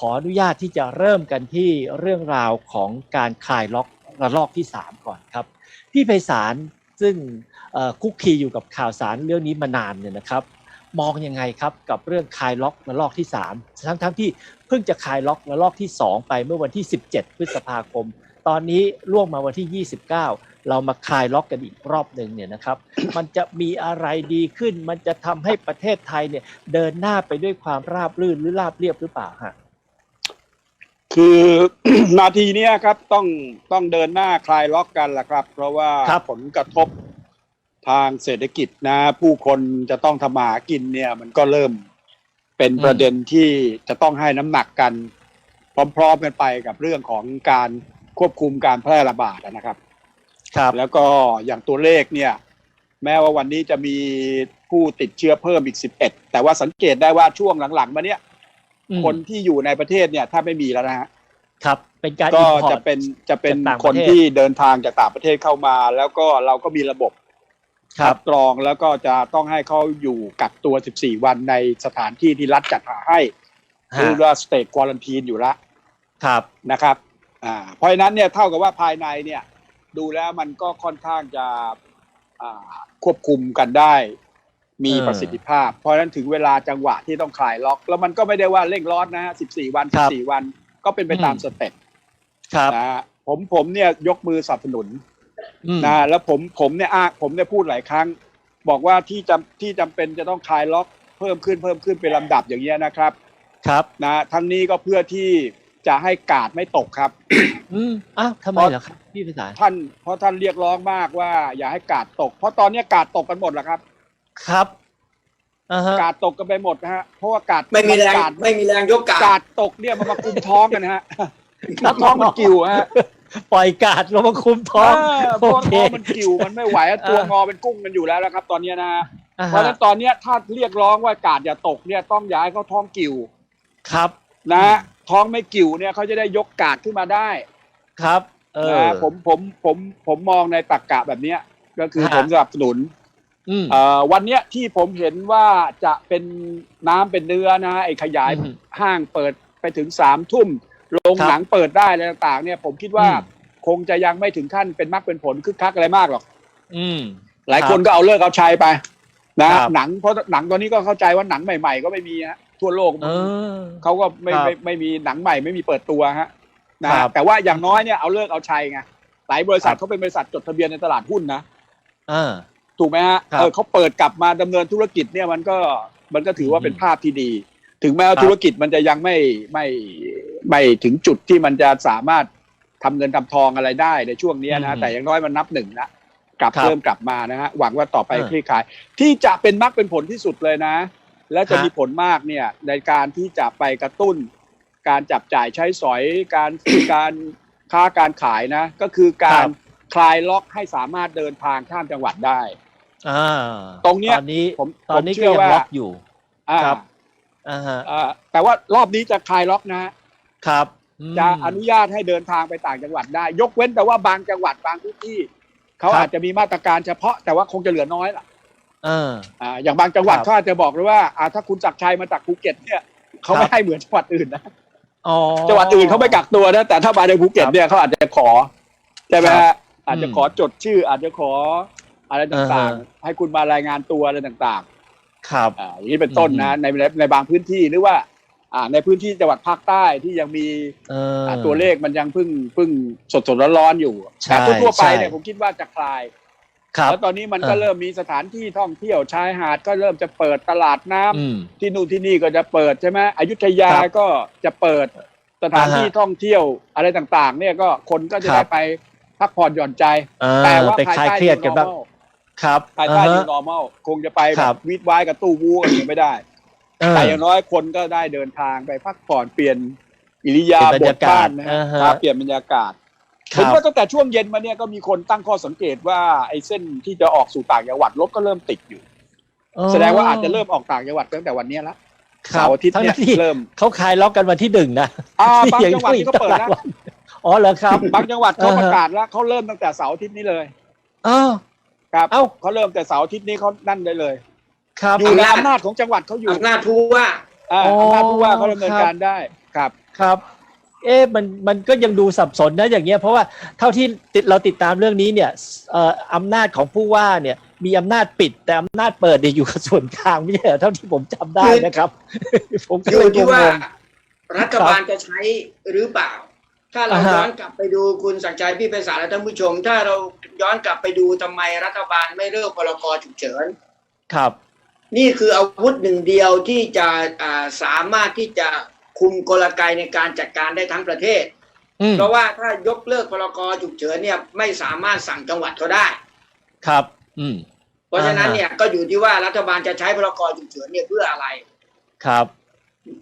ขออนุญาตที่จะเริ่มกันที่เรื่องราวของการคลายล็อกระลอกที่ 3 ก่อนครับ พี่ไพศาลซึ่งคุกคีอยู่กับข่าวสารเรื่องนี้มานานเนี่ยนะครับ มองยังไงครับกับเรื่องคลายล็อกระลอกที่ 3 ทั้งทั้งๆที่เพิ่งจะคลายล็อกระลอกที่ 2 ไปเมื่อวันที่ 17 พฤษภาคม ตอนนี้ล่วงมาวันที่ 29 เรามาคลายล็อกกันอีกรอบหนึ่งเนี่ยนะครับ มันจะมีอะไรดีขึ้น มันจะทำให้ประเทศไทยเนี่ยเดินหน้าไปด้วยความราบรื่นหรือราบเรียบหรือเปล่าฮะ คือนาทีเนี้ยครับต้องต้องเดินหน้าคลายล็อกกันแหละครับ เพราะว่าครับ ผลกระทบทางเศรษฐกิจนะ ผู้คนจะต้องทำมาหากินเนี่ย มันก็เริ่มเป็นประเด็นที่จะต้องให้น้ำหนักกัน พร้อมๆกันไปกับเรื่องของการควบคุมการแพร่ระบาดนะครับ ครับ แล้วก็อย่างตัวเลขเนี่ย แม้ว่าวันนี้จะมีผู้ติดเชื้อเพิ่มอีก 11 แต่ว่าสังเกตได้ว่าช่วงหลังๆ มาเนี้ยอืม คนที่อยู่ในประเทศเนี่ยถ้าไม่มีแล้วนะฮะครับ เป็นการก็ import จะเป็นจะเป็นจากต่างประเทศคนที่เดินทางจากต่างประเทศเข้ามา แล้วก็เราก็มีระบบครัคับดกรองแล้วก็จะต้องให้เขาอยู่กักตัว 14 วันในสถานที่ที่รัฐจัดหาให้เรียกว่าสเต e ควอลันทีนอยู่แล้วครับนะครับอ่าเพราะฉะนั้นเนี่ยเท่ากับว่าภายในเนี่ย ดูแล้วมันก็ค่อนข้างจะอ่าควบคุมกันได้ มีเออประสิทธิภาพ เพราะฉะนั้นถึงเวลาจังหวะที่ต้องคลายล็อก แล้วมันก็ไม่ได้ว่าเร่งร้อนนะฮะ14 วันครับ14 วันก็เป็นไปตามอืมสเต็ปครับนะฮะผมผมเนี่ยยกมือสนับสนุนอืมนะแล้วผมผมเนี่ยอ้างผมเนี่ยพูดหลายครั้ง บอกว่าที่จำที่จำเป็นจะต้องคลายล็อกเพิ่มขึ้นเพิ่มขึ้นเป็นลำดับอย่างเงี้ยนะครับ ครับนะทั้งนี้ก็เพื่อที่จะให้กาดไม่ตกครับ อืมอ้าวทำไมเหรอครับพี่ไพศาลท่านเพราะท่านเรียกร้องมากว่า อย่าให้กาดตก เพราะตอนนี้กาดตกกันหมดแล้วครับ ครับอ่าฮะ กาดตกกันไปหมดนะฮะเพราะว่ากาดไม่มีแรงกาดไม่มีแรงยกกาด กาดตกเนี่ยมันมากุมท้องกันนะฮะแล้วท้องมันกิ่วฮะปล่อยกาดลงมาคุมท้องเออเพโอราะว่าเคท้องมันกิ่วมันไม่ไหวอะตัวเอองอเป็นกุ้งกันอยู่แล้วนะครับ ตอนนี้นะฮะอ่าเพราะฮะฉะนั้นตอนเนี้ยถ้าเรียกร้องว่ากาดอย่าตกเนี่ยต้องย้ายเขาท้องกิ่วครับ นะฮะท้องไม่กิ่วเนี่ยเขาจะได้ยกกาดขึ้นมาได้ครับ เออ นะผมผมผมผมมองในตรรกกะแบบเนี้ยก็คือฮะ ผมสนับสนุนอืมเอ่อ วันเนี้ยที่ผมเห็นว่าจะเป็นน้ำเป็นเนื้อนะฮะไอ้ขยายอืมห้างเปิดไปถึงสามทุ่มโรงครับหนังเปิดได้อะไรต่างๆ เนี่ย ผมคิดว่าอืมคงจะยังไม่ถึงขั้นเป็นมรรคเป็นผลคึกคักอะไรมากหรอกอืมหลายครับคนก็เอาเลิกเอาชัยไปนะครับหนังเพราะหนังตอนนี้ก็เข้าใจว่าหนังใหม่ ๆ ก็ไม่มีฮะทั่วโลกเออเขาก็ไม่ครับไม่ไม่มีหนังใหม่ไม่มีเปิดตัวฮะนะครับแต่ว่าอย่างน้อยเนี่ยเอาเลิกเอาชัยไงหลายบริษัทครับเขาเป็นบริษัทจดทะเบียนในตลาดหุ้นนะอ่า ถูกไหมฮะครับเออเขาเปิดกลับมาดำเนินธุรกิจเนี่ยมันก็มันก็ถือว่าเป็นอืมภาพที่ดี ถึงแม้ว่าครับ ธุรกิจมันจะยังไม่ไม่ไม่ถึงจุดที่มันจะสามารถทำเงินทำทองอะไรได้ในช่วงเนี้ยนะฮะแต่อย่างน้อยมันนับหนึ่งนะกลับครับเริ่มกลับมานะฮะหวังว่าต่อไปเออคลี่คลาย ที่จะเป็นมรรคเป็นผลที่สุดเลยนะ และจะฮะ มีผลมากเนี่ยในการที่จะไปกระตุ้น การจับจ่ายใช้สอยการ การค้าการขายนะ ก็คือการคลายล็อกให้สามารถเดินทางข้ามจังหวัดได้ อ่าตรงเนี้ยตอนนี้ผมตอนนี้ผมเชื่ก็อยังว่าล็อกอยู่อ่าครับอ่าฮะอ่าแต่ว่ารอบนี้จะคลายล็อกนะฮะครับอืมจะอนุญาตให้เดินทางไปต่างจังหวัดได้ ยกเว้นแต่ว่าบางจังหวัดบางพื้นที่เขาครับอาจจะมีมาตรการเฉพาะแต่ว่าคงจะเหลือน้อยล่ะเอออ่าอย่างบางจังหวัดครับเขาอาจจะบอกเลยว่าอ่าถ้าคุณจักรชัยมาจากภูเก็ตเนี่ยเขาครัไม่บให้เหมือนจังหวัดอื่นนะอ๋อจังหวัดอื่นเขาไม่กักตัวนะแต่ถ้ามาในภูเก็ตเนี่ยเขาอาจจะขอใช่ไหมครัฮะบอาจจะอืมขอจดชื่อ อาจจะขอ อะไรต่างอ่าฮะๆให้คุณมารายงานตัวอะไรต่างครับๆอ่าอย่างนี้เป็นต้นนะอืมในในในบางพื้นที่หรือว่า อ่าในพื้นที่จังหวัดภาคใต้ที่ยังมีเอออ่าตัวเลขมันยังเพิ่งเพิ่งสดสดๆร้อนๆอยู่ใช่แต่ทั่วๆไปใช่เนี่ยผมคิดว่าจะคลายครับแล้วตอนนี้มันก็เออเริ่มมีสถานที่ท่องเที่ยวชายหาดก็เริ่มจะเปิดตลาดน้ำอืมที่นู่นที่นี่ก็จะเปิดใช่ไหมอยุธยาครับก็จะเปิดสถานที่อ่าฮะท่องเที่ยวอะไรต่างๆ เนี่ยก็คนก็จะครัได้บไปพักผ่อนหย่อนใจเออแต่ว่าไปภายคลายใต้เครียดกันบ้าง new normal ครับภายใต้อ่า new ฮะ normal คงจะไปแบครับบวิดวายกับตู้วูกันยังไม่ได้ เออ แต่อย่างน้อยคนก็ได้เดินทางไปพักผ่อนเปลี่ยนอิริยาเปลี่ยนบรรบถยากาบ้าศนนะอ่าฮะ ครับเปลี่ยนบรรยากาศคเห็นรับ ว่าตั้งแต่ช่วงเย็นมาเนี่ยก็มีคนตั้งข้อสังเกตว่าไอ้เส้นที่จะออกสู่ต่างจังหวัดรถก็เริ่มติดอยู่ แสดงว่าอาจจะเริ่มออกต่างจังหวัดตั้งแต่วันเนี้ยละครัเสาบร์อาทิตย์เนี่ยทั้งที่ เริ่มเขาคลายล็อกกันวันที่หนึ่งนะอ่าบางยัจังหวัดไม่ที่ก็เปิดหลายแล้ววันอ๋อเหรอครับ บางจังหวัดเขาอ่าฮะประกาศแล้วเขาเริ่มตั้งแต่เสาร์อาทิตย์นี้เลย อ้าว ครับเอ้า เขาเริ่มแต่เสาร์อาทิตย์นี้เขานั่นได้เลย ครับ อยู่ในอำนาจของจังหวัดเขาอยู่อำนาจผู้ว่าอ่าอ๋ออำนาจผู้ว่าเขาดำเนินครับการได้ครับ ครับ เอ๊ะมันมันก็ยังดูสับสนนะอย่างเงี้ยเพราะว่าเท่าที่ติดเราติดตามเรื่องนี้เนี่ยเอ่ออำนาจของผู้ว่าเนี่ย มีอำนาจปิดแต่อำนาจเปิดเนี่ยอยู่กับส่วนกลางไม่ใช่เหรอเท่าที่ผมจำได้นะครับ ผมก็อเลยู่ยที่งว่างๆรัฐบาลจะใช้หรือเปล่า ถ้าเราอ่าฮะ ย้อนกลับไปดูคุณสักดิ์ชัยพี่ไพศาลและท่านผู้ชม ถ้าเราย้อนกลับไปดูทำไมรัฐบาลไม่เลิกพรกฉุกเฉิน ครับ นี่คืออาวุธหนึ่งเดียวที่จะอ่าสามารถที่จะคุมกลไกในการจัดการได้ทั้งประเทศ อืมเพราะว่าถ้ายกเลิกพรกฉุกเฉินเนี่ยไม่สามารถสั่งจังหวัดเขาได้ ครับ อืม เพราะฉะนั้นอ่าฮะเนี่ยก็อยู่ที่ว่ารัฐบาลจะใช้พรกฉุกเฉินเนี่ยเพื่ออะไร ครับ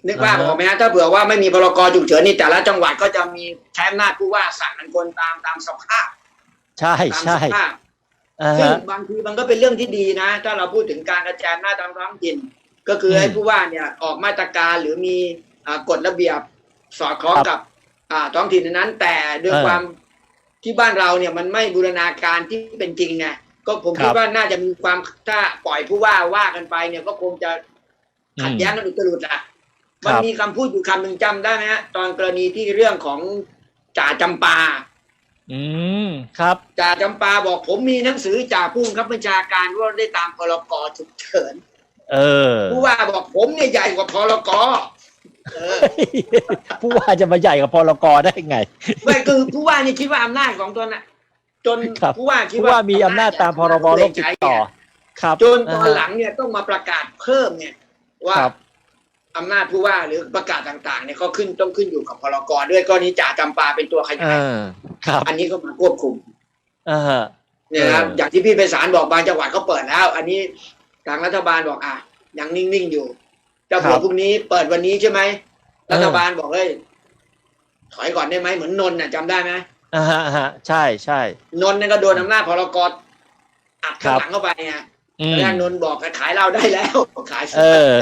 นึกว่าพอ่าฮะอไหมฮะถ้าเผื่อว่าไม่มีพรกฉุกเฉินนี่แต่ละจังหวัดก็จะมีใช้อำนาจผู้ว่าสั่งกันคนตามตามสภาพใช่ตามใช่สภาพอ่าซึ่งฮะบางทีมันก็เป็นเรื่องที่ดีนะ ถ้าเราพูดถึงการกระจายอำนาจตามท้องถิ่นก็คือมให้ผู้ว่าเนี่ยออกมาตรการหรือมีอ่ากฎระเบียบสอดคล้องครับกับอ่าท้องถิ่นนั้น แต่ด้วยเออความที่บ้านเราเนี่ยมันไม่บูรณาการที่เป็นจริงไงก็ผมครับคิดว่าน่าจะมีความถ้าปล่อยผู้ว่าว่ากันไปเนี่ยก็คงจะขัดแย้งกันอุตรุดอะครับ มันมีคำพูดอยู่คำหนึ่งจำได้ไหมฮะตอนกรณีที่เรื่องของจ่าจำปา อืมครับจ่าจำปาบอกผมมีหนังสือจ่าผู้บังคับบัญชาการว่าได้ตามพรกฉุกเฉินเออผู้ว่าบอกผมเนี่ยใหญ่กว่าพรกเออผู้ว่าจะมาใหญ่กับพลกได้ไงไม่คือผู้ว่านี่คิดว่าอำนาจของตนน่ะ จนครับผู้ว่าคิดผู้ว่าว่ามีอำนาจตามพรบโรคติดต่อ ครับ จนตอนาฮะหลังเนี่ยต้องมาประกาศเพิ่มเนี่ยว่าครับ อำนาจผู้ว่าหรือประกาศต่างๆเนี่ยก็ขึ้นต้องขึ้นอยู่กับพรกด้วยก็นี้จ่าจำปาเป็นตัวขเอยายอครับ อันนี้ก็มาควบคุมอ่าฮะเนี่ยนะครับเออออย่างที่พี่ไพศาลบอกบางจังหวัดเขาเปิดแล้ว อันนี้ทางรัฐบาลบอกอะยังนิ่งๆอยู่เจ้าครัผัวบพรุ่งนี้เปิดวันนี้ใช่ไหมเออรัฐบาลบอกเฮ้ยถอยก่อนได้ไหมเหมือนนนท์น่ะจำได้ไหมอ่าฮะอ่าฮะใช่ใช่นนท์เนี่ยก็โดนอำนาจพรกอัดข้างหลังเข้าไปไงอืม แล้วนนท์บอกขายเราได้แล้วขายเออ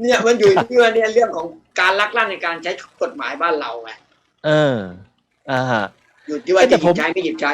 เนี่ยมันอยู่ที่ว่าเนี่ยเรื่องของการลักลั่นในการใช้กฎหมายบ้านเราไงเอออ่าฮะอยู่ที่ว่าแต่จะหผยิมบใช้ไม่หยิบใช้